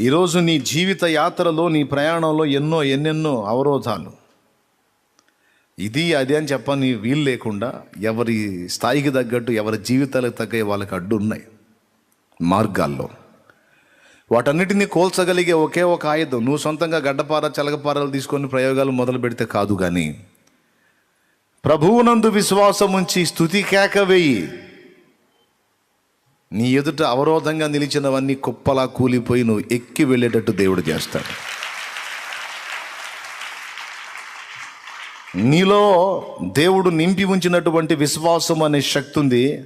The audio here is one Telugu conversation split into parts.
ఈరోజు నీ జీవిత యాత్రలో నీ ప్రయాణంలో ఎన్నో ఎన్నెన్నో అవరోధాలు. ఇది అది అని చెప్పని వీలు లేకుండా ఎవరి స్థాయికి తగ్గట్టు ఎవరి జీవితాలకు తగ్గ వాళ్ళకి అడ్డు ఉన్నాయి మార్గాల్లో. వాటన్నిటిని కోల్చగలిగే ఒకే ఒక ఆయుధం నువ్వు సొంతంగా గడ్డపార చలగపారలు తీసుకొని ప్రయోగాలు మొదలు పెడితే కాదు కానీ ప్రభువునందు విశ్వాసం ఉంచి స్థుతి కేక వేయి. నీ ఎదుట అవరోధంగా నిలిచినవన్నీ కుప్పలా కూలిపోయి నువ్వు ఎక్కి వెళ్ళేటట్టు దేవుడు చేస్తాడు. నీలో దేవుడు నింపి ఉంచినటువంటి విశ్వాసం అనే శక్తి ఉంది.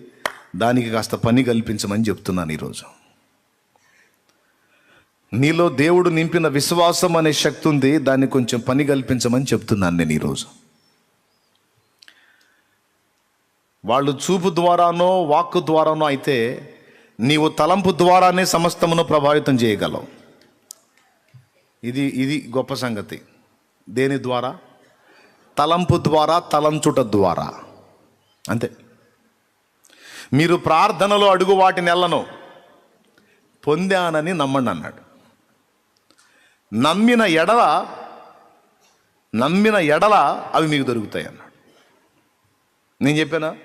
దానికి కాస్త పని కల్పించమని చెప్తున్నాను ఈరోజు. నీలో దేవుడు నింపిన విశ్వాసం అనే శక్తి ఉంది. దాన్ని కొంచెం పని కల్పించమని చెప్తున్నాను నేను ఈరోజు. వాళ్ళు చూపు ద్వారానో వాక్కు ద్వారానో అయితే నీవు తలంపు ద్వారానే సమస్తమును ప్రభావితం చేయగలవు. ఇది ఇది గొప్ప సంగతి. దేని ద్వారా? తలంపు ద్వారా తలంచుట ద్వారా. అంతే. మీరు ప్రార్థనలో అడుగు వాటి నెలను పొందానని నమ్మండి అన్నాడు. నమ్మిన ఎడల నమ్మిన ఎడల అవి మీకు దొరుకుతాయి అన్నాడు. నేను చెప్పానా?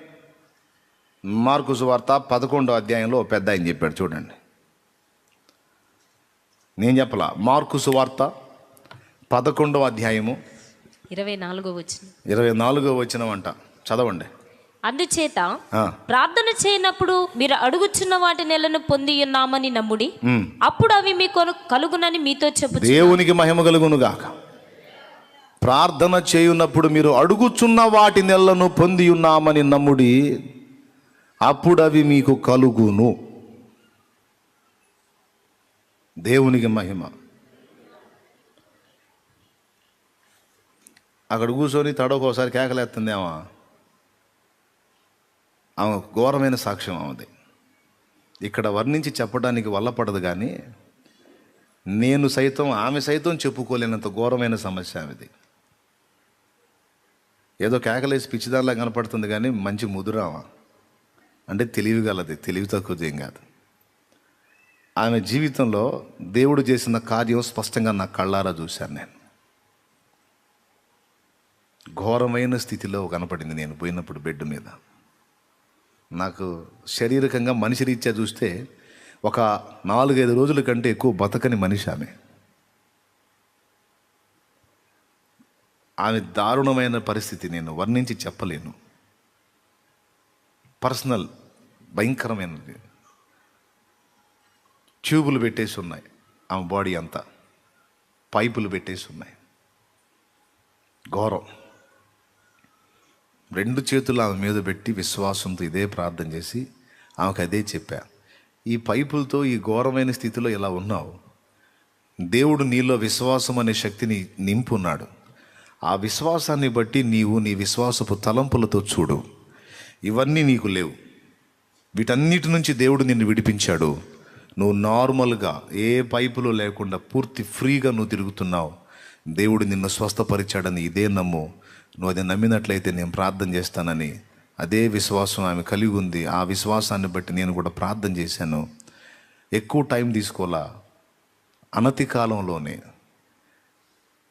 మార్కు సువార్త పదకొండో అధ్యాయంలో పెద్ద ఆయన చెప్పాడు చూడండి. నేను చెప్పలా మార్కు సువార్త పదకొండవ అధ్యాయము ఇరవై నాలుగో వచ్చిన ఇరవై నాలుగో వచ్చినవంట చదవండి. అందుచేత ప్రార్థన చేయనప్పుడు మీరు అడుగుచున్న వాటి నెలను పొంది ఉన్నామని నమ్ముడి. అప్పుడు అవి మీకు కలుగునని మీతో చెప్పు దేవునికి మహిమ కలుగును గాక. ప్రార్థన చేయున్నప్పుడు మీరు అడుగుచున్న వాటి నెలను పొంది ఉన్నామని నమ్ముడి అప్పుడు అవి మీకు కలుగును. దేవునికి మహిమ. అక్కడ కూర్చొని తడొకసారి కేకలేస్తుందేమా. ఆమె ఘోరమైన సాక్ష్యం ఆమెది. ఇక్కడ వర్ణించి చెప్పడానికి వల్లపడదు కానీ నేను సైతం ఆమె సైతం చెప్పుకోలేనంత ఘోరమైన సమస్య ఆమెది. ఏదో కేకలేసి పిచ్చిదానిలా కనపడుతుంది కానీ మంచి ముదురామా. అంటే తెలివి గలది తెలివి తక్కువది ఏం కాదు. ఆమె జీవితంలో దేవుడు చేసిన కార్యం స్పష్టంగా నా కళ్ళారా చూశాను నేను. ఘోరమైన స్థితిలో కనపడింది నేను పోయినప్పుడు బెడ్ మీద. నాకు శారీరకంగా మనిషి రీత్యా చూస్తే ఒక నాలుగైదు రోజుల కంటే ఎక్కువ బతకని మనిషి ఆమె. ఆమె దారుణమైన పరిస్థితి నేను వర్ణించి చెప్పలేను. పర్సనల్ భయంకరమైనది. ట్యూబులు పెట్టేసి ఉన్నాయి. ఆమె బాడీ అంతా. పైపులు పెట్టేసి ఉన్నాయి. ఘోరం. రెండు చేతులు ఆమె మీద పెట్టి విశ్వాసంతో ఇదే ప్రార్థన చేసి ఆమెకు అదే చెప్పా. ఈ పైపులతో ఈ ఘోరమైన స్థితిలో ఇలా ఉన్నావు? దేవుడు నీలో విశ్వాసం అనే శక్తిని నింపున్నాడు. ఆ విశ్వాసాన్ని బట్టి నీవు నీ విశ్వాసపు తలంపులతో చూడు. ఇవన్నీ నీకు లేవు. వీటన్నిటి నుంచి దేవుడు నిన్ను విడిపించాడు. నువ్వు నార్మల్గా ఏ పైపులు లేకుండా పూర్తి ఫ్రీగా నువ్వు తిరుగుతున్నావు. దేవుడు నిన్ను స్వస్థపరిచాడని ఇదే నమ్ము. నువ్వు అది నమ్మినట్లయితే నేను ప్రార్థన చేస్తానని అదే విశ్వాసం ఆమె కలిగి ఉంది. ఆ విశ్వాసాన్ని బట్టి నేను కూడా ప్రార్థన చేశాను. ఎక్కువ టైం తీసుకోవాలా? అనతి కాలంలోనే.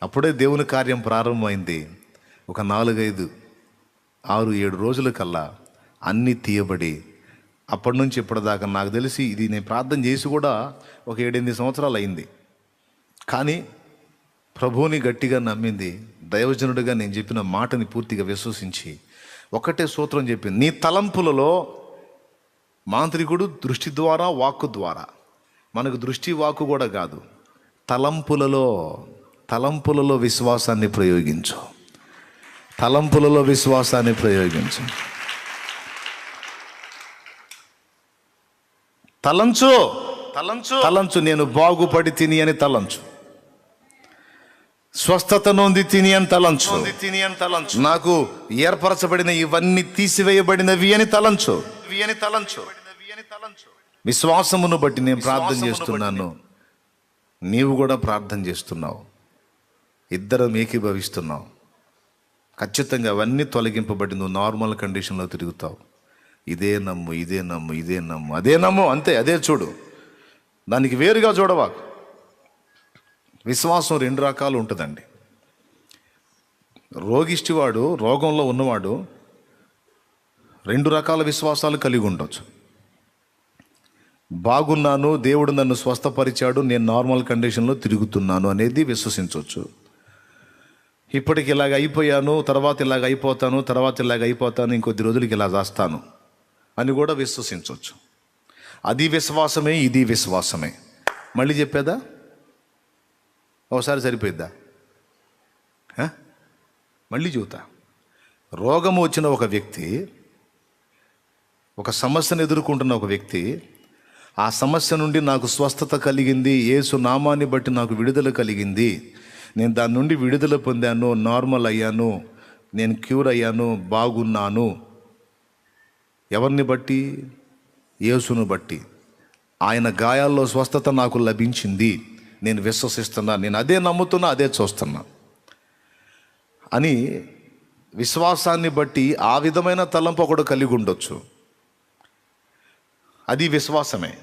అప్పుడే దేవుని కార్యం ప్రారంభమైంది. ఒక నాలుగైదు ఆరు ఏడు రోజుల కల్లా అన్నీ తీయబడి అప్పటి నుంచి ఇప్పటిదాకా నాకు తెలిసి ఇది నేను ప్రార్థన చేసి కూడా ఒక ఏడెనిమిది సంవత్సరాలు అయింది. కానీ ప్రభువుని గట్టిగా నమ్మింది దైవజనుడిగా నేను చెప్పిన మాటని పూర్తిగా విశ్వసించి ఒకటే సూత్రం చెప్పింది నీ తలంపులలో మాంత్రికుడు దృష్టి ద్వారా వాక్కు ద్వారా. మనకు దృష్టి వాక్కు కూడా కాదు తలంపులలో తలంపులలో విశ్వాసాన్ని ప్రయోగించు. తలంపులలో విశ్వాసాన్ని ప్రయోగించు. తలంచు. తలంచు. తలంచు నేను బాగుపడి తిని అని తలంచు. స్వస్థత నొంది తిని అని తలంచు. తిని అని తలంచు. నాకు ఏర్పరచబడిన ఇవన్నీ తీసివేయబడినవి అని తలంచు. అని తలంచు. విశ్వాసమును బట్టి నేను ప్రార్థన చేస్తున్నాను. నీవు కూడా ప్రార్థన చేస్తున్నావు. ఇద్దరం ఏకీభవిస్తున్నావు ఖచ్చితంగా అవన్నీ తొలగింపబడి నువ్వు నార్మల్ కండిషన్లో తిరుగుతావు. ఇదే నమ్ము ఇదే నమ్ము ఇదే నమ్ము అదే నమ్ము అంతే అదే చూడు. దానికి వేరుగా చూడవా విశ్వాసం రెండు రకాలు ఉంటుందండి. రోగిష్టివాడు రోగంలో ఉన్నవాడు రెండు రకాల విశ్వాసాలు కలిగి ఉండొచ్చు. బాగున్నాను దేవుడు నన్ను స్వస్థపరిచాడు నేను నార్మల్ కండిషన్లో తిరుగుతున్నాను అనేది విశ్వసించవచ్చు ఇప్పటికి ఇలాగ అయిపోయాను తర్వాత ఇలాగ అయిపోతాను తర్వాత ఇలాగ అయిపోతాను ఇంకొద్ది రోజులకి ఇలా చేస్తాను అని కూడా విశ్వసించవచ్చు. అది విశ్వాసమే ఇది విశ్వాసమే. మళ్ళీ చెప్పేదా? ఒకసారి సరిపోయిద్దా? మళ్ళీ చూతా రోగము వచ్చిన ఒక వ్యక్తి ఒక సమస్యను ఎదుర్కొంటున్న ఒక వ్యక్తి ఆ సమస్య నుండి నాకు స్వస్థత కలిగింది ఏసు నామాన్ని బట్టి నాకు విడుదల కలిగింది నేను దాని నుండి విడుదల పొందాను నార్మల్ అయ్యాను నేను క్యూర్ అయ్యాను బాగున్నాను. ఎవరిని బట్టి? యేసును బట్టి. ఆయన గాయాల్లో స్వస్థత నాకు లభించింది. నేను విశ్వసిస్తున్నా నేను అదే నమ్ముతున్నా అదే చూస్తున్నా. అని విశ్వాసాన్ని బట్టి ఆ విధమైన తలంపు ఒకడు కలిగి ఉండొచ్చు. అది విశ్వాసమే.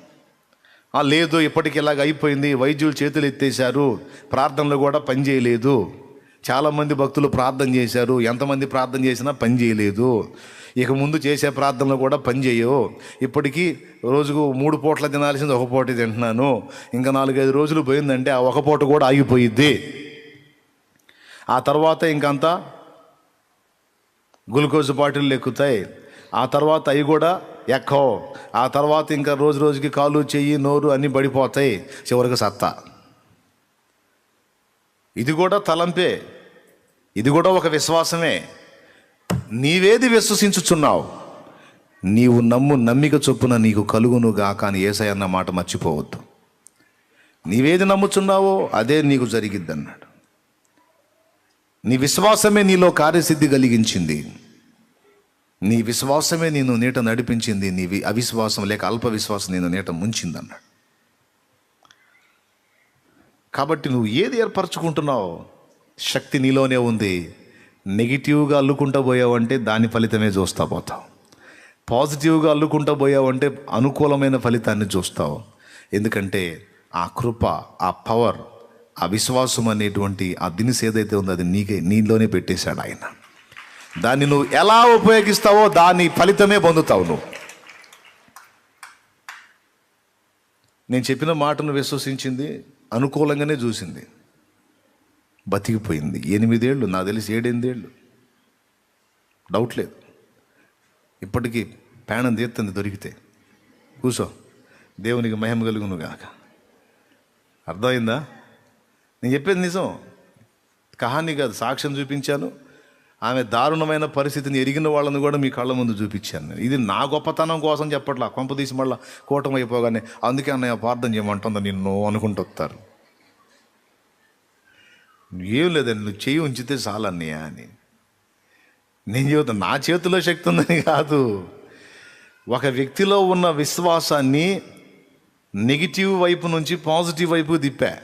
లేదు ఇప్పటికి ఇలాగ అయిపోయింది? వైద్యులు చేతులు ఎత్తేశారు. ప్రార్థనలు కూడా పనిచేయలేదు చాలామంది భక్తులు ప్రార్థన చేశారు. ఎంతమంది ప్రార్థన చేసినా పని చేయలేదు. ఇక ముందు చేసే ప్రార్థనలు కూడా పని చేయవు. ఇప్పటికీ రోజుకు మూడు పూట్ల తినాల్సింది ఒక పూట తింటున్నాను. ఇంకా నాలుగైదు రోజులు పోయిందంటే ఆ ఒక పూట కూడా ఆగిపోయిద్ది. ఆ తర్వాత ఇంకంతా గ్లూకోజ్ బాటిల్ ఎక్కుతాయి. ఆ తర్వాత అవి కూడా ఎక్కవు ఆ తర్వాత ఇంకా రోజు రోజుకి కాలు చెయ్యి నోరు అన్నీ పడిపోతాయి చివరికి సత్తా. ఇది కూడా తలంపే. ఇది కూడా ఒక విశ్వాసమే. నీవేది విశ్వసించుచున్నావు? నీవు నమ్ము నమ్మిక చొప్పున నీకు కలుగును కానీ అని ఏసై అన్న మాట మర్చిపోవద్దు. నీవేది నమ్ముచున్నావో అదే నీకు జరిగిద్ది అన్నాడు నీ విశ్వాసమే నీలో కార్యసిద్ధి కలిగించింది. నీ విశ్వాసమే నేను నీట నడిపించింది నీ అవిశ్వాసం లేక అల్ప విశ్వాసం నేను నీట ముంచింది అన్నాడు కాబట్టి నువ్వు ఏది ఏర్పరచుకుంటున్నావు శక్తి నీలోనే ఉంది. నెగిటివ్గా అల్లుకుంటూ పోయావంటే దాని ఫలితమే చూస్తా పోతావు. పాజిటివ్గా అల్లుకుంటూ పోయావంటే అనుకూలమైన ఫలితాన్ని చూస్తావు. ఎందుకంటే ఆ కృప ఆ పవర్ ఆ విశ్వాసం అనేటువంటి ఆ దినిస్ ఏదైతే ఉందో అది నీకే నీలోనే పెట్టేశాడు ఆయన. దాన్ని నువ్వు ఎలా ఉపయోగిస్తావో దాని ఫలితమే పొందుతావు నువ్వు. నేను చెప్పిన మాటను విశ్వసించింది అనుకూలంగానే చూసింది. బతికిపోయింది. ఎనిమిదేళ్ళు నాకు తెలిసి ఏడెనిమిదేళ్ళు. డౌట్ లేదు. ఇప్పటికీ ప్రాణం తీస్తుంది దొరికితే. కూసో. దేవునికి మహిమ కలుగును గాక. అర్థమైందా? నేను చెప్పేది నిజం. కహాని కాదు సాక్ష్యం చూపించాను. ఆమె దారుణమైన పరిస్థితిని ఎరిగిన వాళ్ళని కూడా మీ కళ్ళ ముందు చూపించాను నేను. ఇది నా గొప్పతనం కోసం చెప్పట్లా. కొంప తీసి మళ్ళీ కూటమి అయిపోగానే అందుకే అన్నయ్య ప్రార్థన చేయమంటుందా నిన్ను అనుకుంటారు వస్తారు. ఏం లేదండి నువ్వు చేయి ఉంచితే చాలన్నయ్య అని. నేను చెబుతాను నా చేతిలో శక్తి ఉందని కాదు. ఒక వ్యక్తిలో ఉన్న విశ్వాసాన్ని నెగిటివ్ వైపు నుంచి పాజిటివ్ వైపు తిప్పా.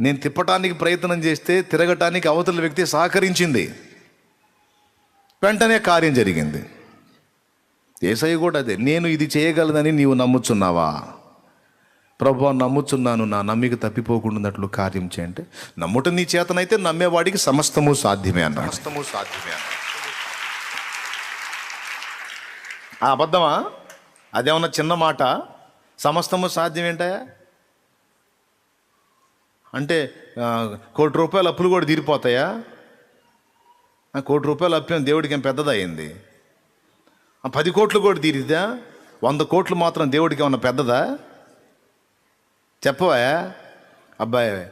నేను తిప్పటానికి ప్రయత్నం చేస్తే తిరగటానికి అవతల వ్యక్తి సహకరించింది. వెంటనే కార్యం జరిగింది. ఏసై కూడా అదే నేను ఇది చేయగలదని నీవు నమ్ముచున్నావా? ప్రభు నమ్ముచున్నాను నా నమ్మిక తప్పిపోకుండాన్నట్లు కార్యం చేయంటే నమ్ముట నీ చేతనైతే నమ్మేవాడికి సమస్తము సాధ్యమే అన్నాడు. సమస్తము సాధ్యమే ఆ అబద్ధమా? అదేమన్నా చిన్న మాట? సమస్తము సాధ్యం ఏంటయా అంటే కోటి రూపాయల అప్పులు కూడా తీరిపోతాయా? ఆ, కోటి రూపాయల అప్పు దేవుడికి ఏం పెద్దదయ్యింది? ఆ, పది కోట్లు కూడా తీరిద్దా? వంద కోట్లు మాత్రం దేవుడికి ఏమన్నా పెద్దదా? చెప్పవా? అబ్బాయి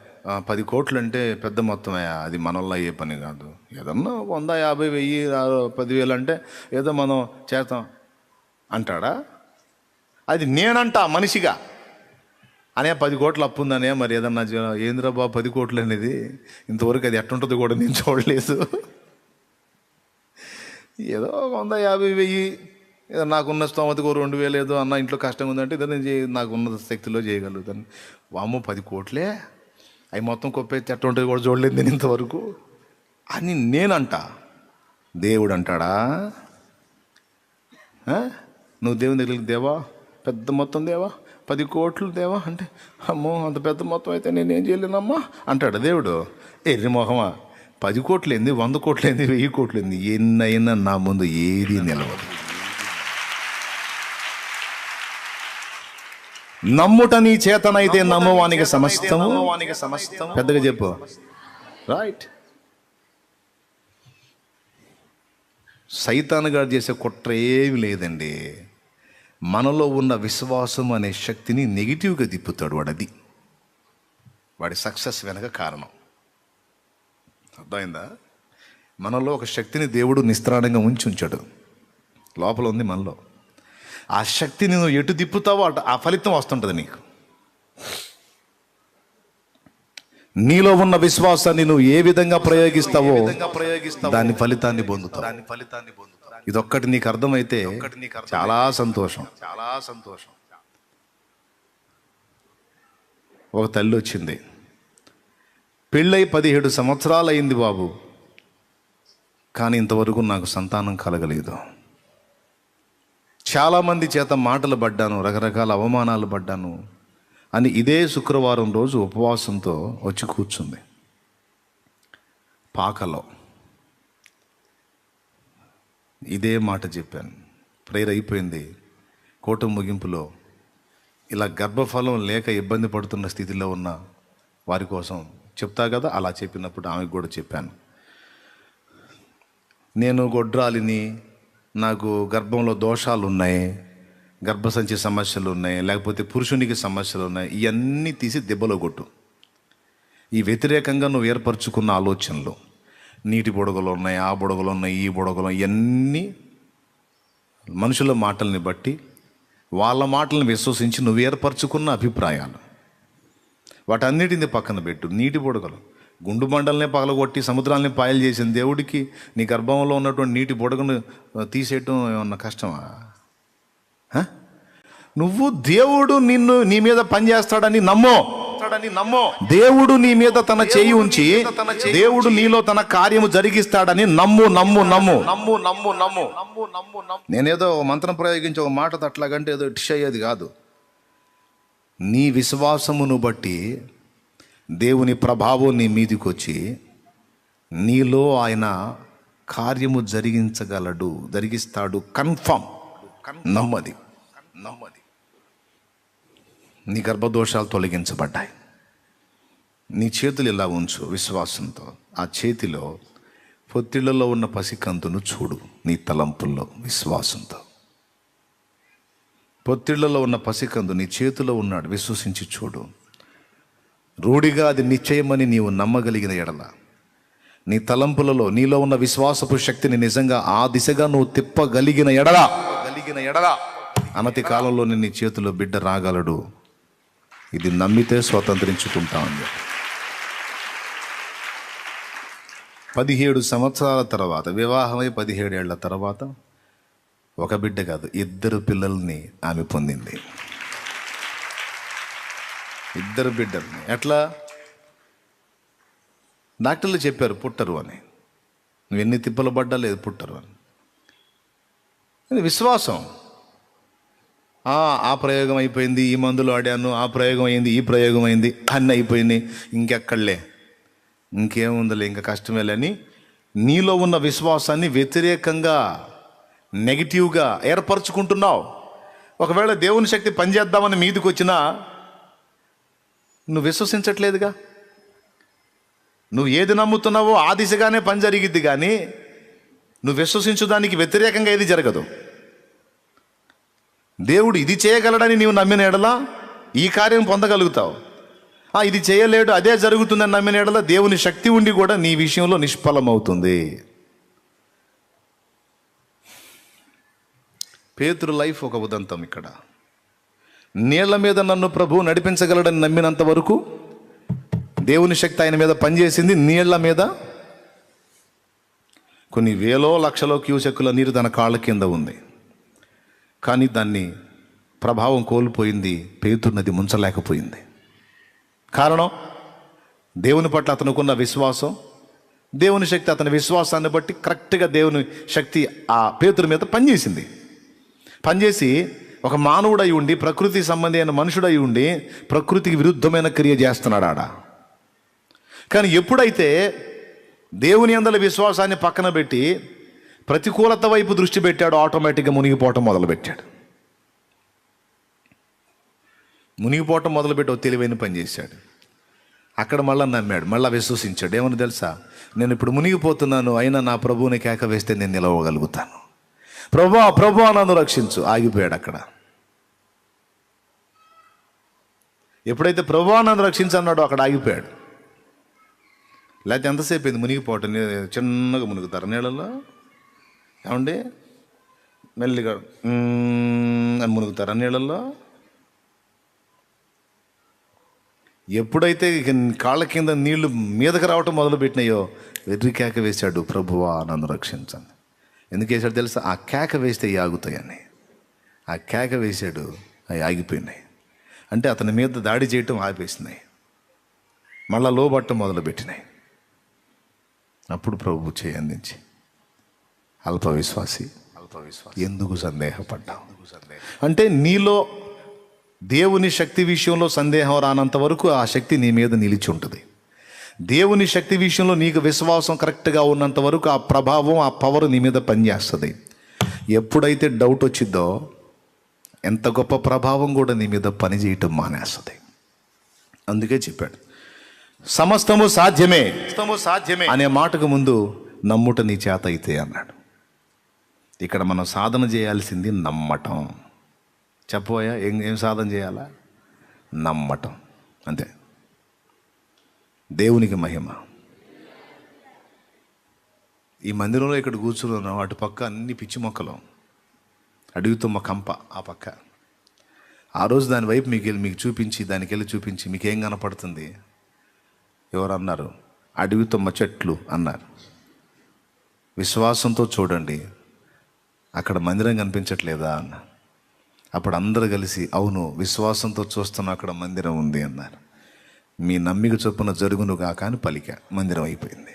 పది కోట్లు అంటే పెద్ద మొత్తమయ్యా అది మనల్లో అయ్యే పని కాదు. ఏదన్నా వంద యాభై వెయ్యి పదివేలు అంటే ఏదో మనం చేస్తాం. అంటాడా? అది నేనంటా మనిషిగా. అనే పది కోట్లు అప్పు ఉందనే మరి ఏదన్నా ఏంద్రా బాబు పది కోట్లు అనేది? ఇంతవరకు అది ఎట్టుంటుందో కూడా నేను చూడలేదు. ఏదో వంద యాభై వెయ్యి ఏదో నాకున్న స్తోమతకు రెండు వేలు ఏదో అన్న ఇంట్లో కష్టంగా ఉందంటే ఇదో నేను నాకున్న శక్తిలో చేయగలుగుతాను. వామ్మో పది కోట్లే? అవి మొత్తం కొప్పేసి ఎట్ట ఉంటుంది కూడా చూడలేదు నేను ఇంతవరకు. అని నేనంట. దేవుడు అంటాడా నువ్వు దేవుని దగ్గరికి దేవా? పెద్ద మొత్తం దేవా? పది కోట్లు దేవా? అంటే అమ్మో అంత పెద్ద మొత్తం అయితే నేనేం చేయలేనమ్మా అంటాడు దేవుడు. ఎర్రి మొహమా పది కోట్లు ఏంది వంద కోట్లు ఏంది వెయ్యి కోట్లు ఏంది ఎన్నైనా నా ముందు ఏది నిలవదు. నమ్ముట నీ చేతనైతే నమ్మవానికి సమస్తము. పెద్దగా చెప్పు. రైట్ సైతాన్ గారు చేసే కుట్ర ఏమి లేదండి. మనలో ఉన్న విశ్వాసం అనే శక్తిని నెగిటివ్గా తిప్పుతాడు వాడు అది వాడి సక్సెస్ వెనక కారణం. అర్థమైందా? మనలో ఒక శక్తిని దేవుడు నిస్త్రాణంగా ఉంచి ఉంచాడు లోపల ఉంది మనలో. ఆ శక్తిని నువ్వు ఎటు తిప్పుతావో అటు ఆ ఫలితం వస్తుంటుంది నీకు. నీలో ఉన్న విశ్వాసాన్ని నువ్వు ఏ విధంగా ప్రయోగిస్తావో దాని ఫలితాన్ని పొందుతావు. దాని ఫలితాన్ని పొందుతావు. ఇదొక్కటి నీకు అర్థమైతే చాలా సంతోషం. చాలా సంతోషం. ఒక తల్లి వచ్చింది. పెళ్ళై పదిహేడు సంవత్సరాలు అయింది బాబు. కానీ ఇంతవరకు నాకు సంతానం కలగలేదు. చాలామంది చేత మాటలు పడ్డాను రకరకాల అవమానాలు పడ్డాను అని ఇదే శుక్రవారం రోజు ఉపవాసంతో వచ్చి కూర్చుంది. పాకలో. ఇదే మాట చెప్పాను. ప్రేయర్ అయిపోయింది. కూటమి ముగింపులో ఇలా గర్భఫలం లేక ఇబ్బంది పడుతున్న స్థితిలో ఉన్న వారి కోసం చెప్తా కదా? అలా చెప్పినప్పుడు ఆమెకు కూడా చెప్పాను. నేను గొడ్రాలిని నాకు గర్భంలో దోషాలు ఉన్నాయి గర్భసంచి సమస్యలు ఉన్నాయి లేకపోతే పురుషునికి సమస్యలు ఉన్నాయి ఇవన్నీ తీసి దెబ్బలో కొట్టు. ఈ వ్యతిరేకంగా నువ్వు ఏర్పరచుకున్న ఆలోచనలు నీటి బుడగలు ఉన్నాయి ఆ బుడగలు ఉన్నాయి ఈ బుడగలు ఇవన్నీ మనుషుల మాటల్ని బట్టి వాళ్ళ మాటలను విశ్వసించి నువ్వు ఏర్పరచుకున్న అభిప్రాయాలు. వాటన్నిటిని పక్కన పెట్టు. నీటి బుడగలు. గుండు బండల్నే పగలగొట్టి సముద్రాల్ని పాయలు చేసిన దేవుడికి నీ గర్భంలో ఉన్నటువంటి నీటి బుడగను తీసేయటం ఏమన్నా కష్టమా? నువ్వు దేవుడు నిన్ను నీ మీద పనిచేస్తాడని నమ్మో. దేవుడు నీ మీద తన చేయి ఉంచి దేవుడు నీలో తన కార్యము జరిగిస్తాడని నమ్ము నమ్ము నమ్ము. నమ్ము నమ్ము నమ్ము. నమ్ము నమ్ము నేనేదో మంత్రం ప్రయోగించి ఒక మాట అట్లాగంటే ఏదో డిష్ అయ్యేది కాదు. నీ విశ్వాసమును బట్టి దేవుని ప్రభావం నీ మీదికి వచ్చి నీలో ఆయన కార్యము జరిగించగలడు జరిగిస్తాడు. కన్ఫర్మ్ నమ్మది. నమ్మది నీ గర్భదోషాలు తొలగించబడ్డాయి. నీ చేతులు ఇలా ఉంచు విశ్వాసంతో. ఆ చేతిలో పొత్తిళ్ళలో ఉన్న పసికంతును చూడు నీ తలంపుల్లో విశ్వాసంతో. పొత్తిళ్ళలో ఉన్న పసికందు నీ చేతిలో ఉన్నాడు విశ్వసించి చూడు. రూఢిగా అది నిశ్చయమని నీవు నమ్మగలిగిన ఎడల. నీ తలంపులలో నీలో ఉన్న విశ్వాసపు శక్తిని నిజంగా ఆ దిశగా నువ్వు తిప్పగలిగిన ఎడల. గలిగిన ఎడల. అనతి కాలంలోనే నీ చేతిలో బిడ్డ రాగలడు. ఇది నమ్మితే స్వతంత్రించుకుంటామని ఉంది పదిహేడు సంవత్సరాల తర్వాత వివాహమై పదిహేడేళ్ళ తర్వాత ఒక బిడ్డ కాదు ఇద్దరు పిల్లల్ని ఆమె పొందింది. ఇద్దరు బిడ్డల్ని. ఎట్లా? డాక్టర్లు చెప్పారు పుట్టరు అని. నువ్వు ఎన్ని తిప్పలు పడ్డా లేదు పుట్టరు అని. విశ్వాసం. ఆ, ప్రయోగం అయిపోయింది ఈ మందులు ఆడాను ఆ ప్రయోగం అయింది ఈ ప్రయోగం అయింది అన్నీ అయిపోయినాయి. ఇంకెక్కడలే. ఇంకేముందిలే ఇంకా కష్టమేలేని నీలో ఉన్న విశ్వాసాన్ని వ్యతిరేకంగా నెగిటివ్గా ఏర్పరచుకుంటున్నావు. ఒకవేళ దేవుని శక్తి పనిచేద్దామని మీదికి వచ్చినా నువ్వు విశ్వసించట్లేదుగా. నువ్వు ఏది నమ్ముతున్నావో ఆ దిశగానే పని జరిగిద్ది కానీ నువ్వు విశ్వసించడానికి వ్యతిరేకంగా ఏది జరగదు. దేవుడు ఇది చేయగలడని నీవు నమ్మిన ఎడలా ఈ కార్యం పొందగలుగుతావు. ఆ, ఇది చేయలేడు అదే జరుగుతుందని నమ్మిన ఎడల దేవుని శక్తి ఉండి కూడా నీ విషయంలో నిష్ఫలమవుతుంది. పేతురు లైఫ్ ఒక ఉదంతం ఇక్కడ. నీళ్ళ మీద నన్ను ప్రభు నడిపించగలడని నమ్మినంత వరకు దేవుని శక్తి ఆయన మీద పనిచేసింది నీళ్ళ మీద. కొన్ని వేలో లక్షలో క్యూసెక్కుల నీరు తన కాళ్ళ కింద ఉంది. కానీ దాన్ని ప్రభావం కోల్పోయింది పేతురు నది ముంచలేకపోయింది. కారణం? దేవుని పట్ల అతనుకున్న విశ్వాసం. దేవుని శక్తి అతని విశ్వాసాన్ని బట్టి కరెక్ట్గా దేవుని శక్తి ఆ పేతుడి మీద పనిచేసింది. పనిచేసి ఒక మానవుడై ఉండి ప్రకృతి సంబంధి అయిన మనుషుడై ఉండి ప్రకృతికి విరుద్ధమైన క్రియ చేస్తున్నాడు ఆడ కానీ ఎప్పుడైతే దేవుని అందల విశ్వాసాన్ని పక్కన పెట్టి ప్రతికూలత వైపు దృష్టి పెట్టాడు ఆటోమేటిక్గా మునిగిపోవటం మొదలుపెట్టాడు. మునిగిపోవటం మొదలుపెట్టి తెలివైన పని చేశాడు. అక్కడ మళ్ళా నమ్మాడు మళ్ళీ విశ్వసించాడు. ఏమని తెలుసా? నేను ఇప్పుడు మునిగిపోతున్నాను అయినా నా ప్రభువుని కేక వేస్తే నేను నిలవగలుగుతాను. ప్రభు ప్రభు నన్ను రక్షించు. ఆగిపోయాడు అక్కడ. ఎప్పుడైతే ప్రభు నన్ను రక్షించన్నాడో అక్కడ ఆగిపోయాడు. లేకపోతే ఎంతసేపు అయింది మునిగిపోవటం? చిన్నగా మునుగుతారు నీళ్ళలో? ఏమండి? మెల్లిగా అని మునుగుతారా నీళ్ళల్లో? ఎప్పుడైతే కాళ్ళ కింద నీళ్ళు మీదకి రావటం మొదలు పెట్టినాయో వెర్రి కేక వేశాడు ప్రభువా నన్ను రక్షించండి. ఎందుకు వేశాడు తెలుసా? ఆ కేక వేస్తే ఆగుతాయని ఆ కేక వేశాడు అవి ఆగిపోయినాయి. అంటే అతని మీద దాడి చేయటం ఆపేసినాయి. మళ్ళా లోబట్టం మొదలుపెట్టినాయి. అప్పుడు ప్రభు చేయి అందించి అల్ప విశ్వాసి అల్ప విశ్వాసి ఎందుకు సందేహపడ్డావు అంటే నీలో దేవుని శక్తి విషయంలో సందేహం రానంత వరకు ఆ శక్తి నీ మీద నిలిచి ఉంటుంది. దేవుని శక్తి విషయంలో నీకు విశ్వాసం కరెక్ట్గా ఉన్నంత వరకు ఆ ప్రభావం ఆ పవర్ నీ మీద పనిచేస్తుంది. ఎప్పుడైతే డౌట్ వచ్చిందో ఎంత గొప్ప ప్రభావం కూడా నీ మీద పనిచేయటం మానేస్తుంది. అందుకే చెప్పాడు సమస్తము సాధ్యమే సమస్తము సాధ్యమే. అనే మాటకు ముందు నమ్ముట నీ చేత అయితే అన్నాడు. ఇక్కడ మనం సాధన చేయాల్సింది నమ్మటం. చెప్పబోయా? ఏం ఏం సాధన చేయాలా? నమ్మటం. అంతే. దేవునికి మహిమ. ఈ మందిరంలో ఇక్కడ కూర్చున్నాం అటు పక్క అన్ని పిచ్చి మొక్కలు. అడుగుతుమ్మ కంప ఆ పక్క. ఆ రోజు దాని వైపు మీకు వెళ్ళి మీకు చూపించి దానికి వెళ్ళి చూపించి మీకు ఏం కనపడుతుంది? ఎవరు అన్నారు అడవితుమ్మ చెట్లు అన్నారు. విశ్వాసంతో చూడండి. అక్కడ మందిరం కనిపించట్లేదా అన్న. అప్పుడు అందరూ కలిసి అవును విశ్వాసంతో చూస్తున్న అక్కడ మందిరం ఉంది అన్నారు. మీ నమ్మిక చొప్పున జరుగును కాక అని పలిక మందిరం అయిపోయింది.